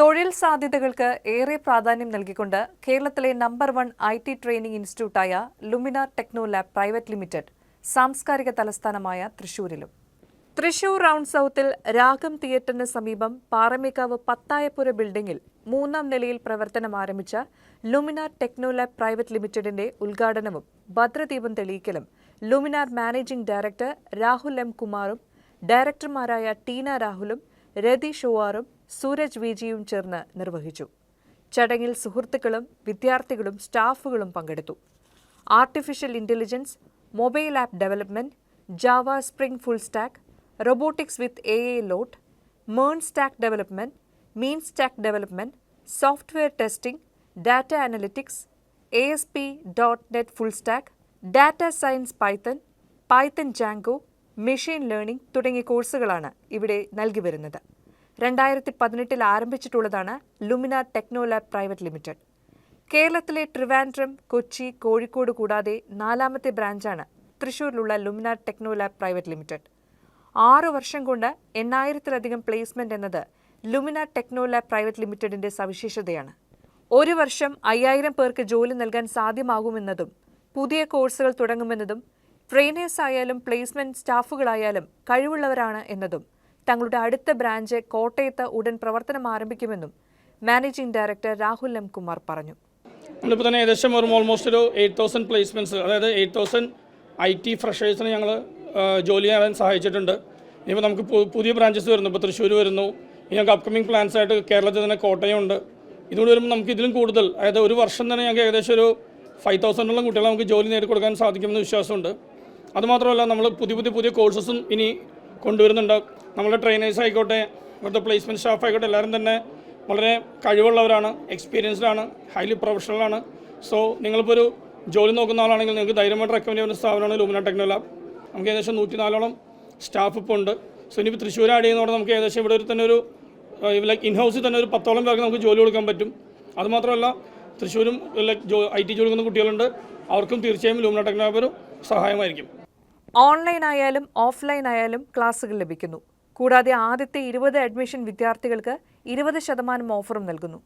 തൊഴിൽ സാധ്യതകൾക്ക് ഏറെ പ്രാധാന്യം നൽകിക്കൊണ്ട് കേരളത്തിലെ number one I T training ഇൻസ്റ്റിറ്റ്യൂട്ടായ Luminar techno lab private limited സാംസ്കാരിക തലസ്ഥാനമായ തൃശൂരിലും തൃശൂർ റൗണ്ട് സൗത്തിൽ രാഗം തിയേറ്ററിന് സമീപം പാറമേക്കാവ് പത്തായപ്പുര ബിൽഡിംഗിൽ മൂന്നാം നിലയിൽ പ്രവർത്തനം ആരംഭിച്ച ലുമിനാർ ടെക്നോ ലാബ് പ്രൈവറ്റ് ലിമിറ്റഡിന്റെ ഉദ്ഘാടനവും ഭദ്രദീപം തെളിയിക്കലും Luminar managing director Rahul M കുമാറും ഡയറക്ടർമാരായ ടീന രാഹുലും രതി ഷുവാറും സൂരജ് വിജിയും ചേർന്ന് നിർവഹിച്ചു. ചടങ്ങിൽ സുഹൃത്തുക്കളും വിദ്യാർത്ഥികളും സ്റ്റാഫുകളും പങ്കെടുത്തു. Artificial intelligence mobile app development Java spring full stack robotics with A A lot മേൺ stack development MEAN stack development software testing data analytics A S P dot net full stack data science python python Django machine learning തുടങ്ങിയ കോഴ്സുകളാണ് ഇവിടെ നൽകി വരുന്നത്. രണ്ടായിരത്തി പതിനെട്ടിൽ ആരംഭിച്ചിട്ടുള്ളതാണ് Lumina techno lab private limited. കേരളത്തിലെ ട്രിവാൻഡ്രം കൊച്ചി കോഴിക്കോട് കൂടാതെ നാലാമത്തെ ബ്രാഞ്ചാണ് തൃശൂരിലുള്ള Lumina techno lab private limited. ആറു വർഷം കൊണ്ട് എണ്ണായിരത്തിലധികം പ്ലേസ്മെന്റ് എന്നത് ലുമിന ടെക്നോ ലാബ് പ്രൈവറ്റ് ലിമിറ്റഡിന്റെ സവിശേഷതയാണ്. ഒരു വർഷം അയ്യായിരം പേർക്ക് ജോലി നൽകാൻ സാധ്യമാകുമെന്നതും പുതിയ കോഴ്സുകൾ തുടങ്ങുമെന്നതും ട്രെയിനേഴ്സ് ആയാലും പ്ലേസ്മെന്റ് സ്റ്റാഫുകളായാലും കഴിവുള്ളവരാണ് എന്നതും തങ്ങളുടെ അടുത്ത ബ്രാഞ്ച് കോട്ടയത്ത് ഉടൻ പ്രവർത്തനം ആരംഭിക്കുമെന്നും managing director Rahul M Kumar പറഞ്ഞു. നമ്മളിപ്പോൾ തന്നെ ഏകദേശം ഒരു ഓൾമോസ്റ്റ് ഒരു എയ്റ്റ് തൗസൻഡ് പ്ലേസ്മെന്റ്സ് അതായത് എയ്റ്റ് തൗസൻഡ് ഐ ടി ഫ്രഷേഴ്സിന് ഞങ്ങൾ ജോലി ചെയ്യാൻ സഹായിച്ചിട്ടുണ്ട്. ഇനിയിപ്പോൾ നമുക്ക് പുതിയ ബ്രാഞ്ചസ് വരുന്നു. ഇപ്പോൾ തൃശ്ശൂർ വരുന്നു. ഇനി ഞങ്ങൾക്ക് അപ്കമിങ് പ്ലാൻസ് ആയിട്ട് കേരളത്തിൽ തന്നെ കോട്ടയം ഉണ്ട് ഇതുകൂടി വരുമ്പോൾ നമുക്ക് ഇതിലും കൂടുതൽ അതായത് ഒരു വർഷം തന്നെ ഞങ്ങൾക്ക് ഏകദേശം ഒരു ഫൈവ് തൗസൻഡോളം കുട്ടികളെ നമുക്ക് ജോലി നേടിക്കൊടുക്കാൻ സാധിക്കുമെന്ന് വിശ്വാസമുണ്ട്. അതുമാത്രമല്ല നമ്മൾ പുതിയ പുതിയ പുതിയ കോഴ്സസും ഇനി കൊണ്ടുവരുന്നുണ്ട്. നമ്മുടെ ട്രെയിനേഴ്സ് ആയിക്കോട്ടെ ഇവിടുത്തെ പ്ലേസ്മെന്റ് സ്റ്റാഫ് ആയിക്കോട്ടെ എല്ലാവരും തന്നെ വളരെ കഴിവുള്ളവരാണ് എക്സ്പീരിയൻസ്ഡ് ആണ് ഹൈലി പ്രൊഫഷണൽ ആണ്. സോ നിങ്ങളിപ്പോൾ ഒരു ജോലി നോക്കുന്ന ആളാണെങ്കിൽ നിങ്ങൾക്ക് ധൈര്യമായിട്ട് റെക്കമെൻഡ് ചെയ്യുന്ന സ്ഥാപനമാണ് ലൂമിന ടെക്നോ ലാബ് നമുക്ക് ഏകദേശം നൂറ്റി നാലോളം സ്റ്റാഫ് ഇപ്പോൾ ഉണ്ട്. സോ ഇനിയിപ്പോൾ തൃശ്ശൂർ ആഡ് ചെയ്യുന്നതോടെ നമുക്ക് ഏകദേശം ഇവിടെ ഒരു തന്നെ ഒരു ലൈക്ക് ഇൻ ഹൗസിൽ തന്നെ ഒരു പത്തോളം പേർക്ക് നമുക്ക് ജോലി കൊടുക്കാൻ പറ്റും. അതുമാത്രമല്ല തൃശ്ശൂരും ലൈക്ക് ജോ ഐ ടി ജോലി കൊടുക്കുന്ന കുട്ടികളുണ്ട്. അവർക്കും തീർച്ചയായും ലൂമിന ടെക്നോ ലാബ് ഒരു സഹായമായിരിക്കും. ഓൺലൈൻ ആയാലും ഓഫ്ലൈൻ ആയാലും ക്ലാസ്സുകൾ ലഭിക്കുന്നു. കൂടാതെ ആദ്യത്തെ ഇരുപത് അഡ്മിഷൻ വിദ്യാർത്ഥികൾക്ക് ഇരുപത് ശതമാനം ഓഫറും നൽകുന്നു.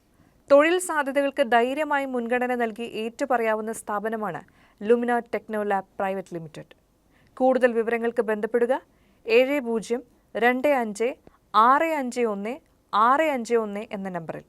തൊഴിൽ സാധ്യതകൾക്ക് ധൈര്യമായി മുൻഗണന നൽകി ഏറ്റുപറയാവുന്ന സ്ഥാപനമാണ് Lumina techno lab private limited. കൂടുതൽ വിവരങ്ങൾക്ക് ബന്ധപ്പെടുക ഏഴ് പൂജ്യം രണ്ട് അഞ്ച് ആറ് അഞ്ച് ഒന്ന് ആറ് അഞ്ച് ഒന്ന് എന്ന നമ്പറിൽ.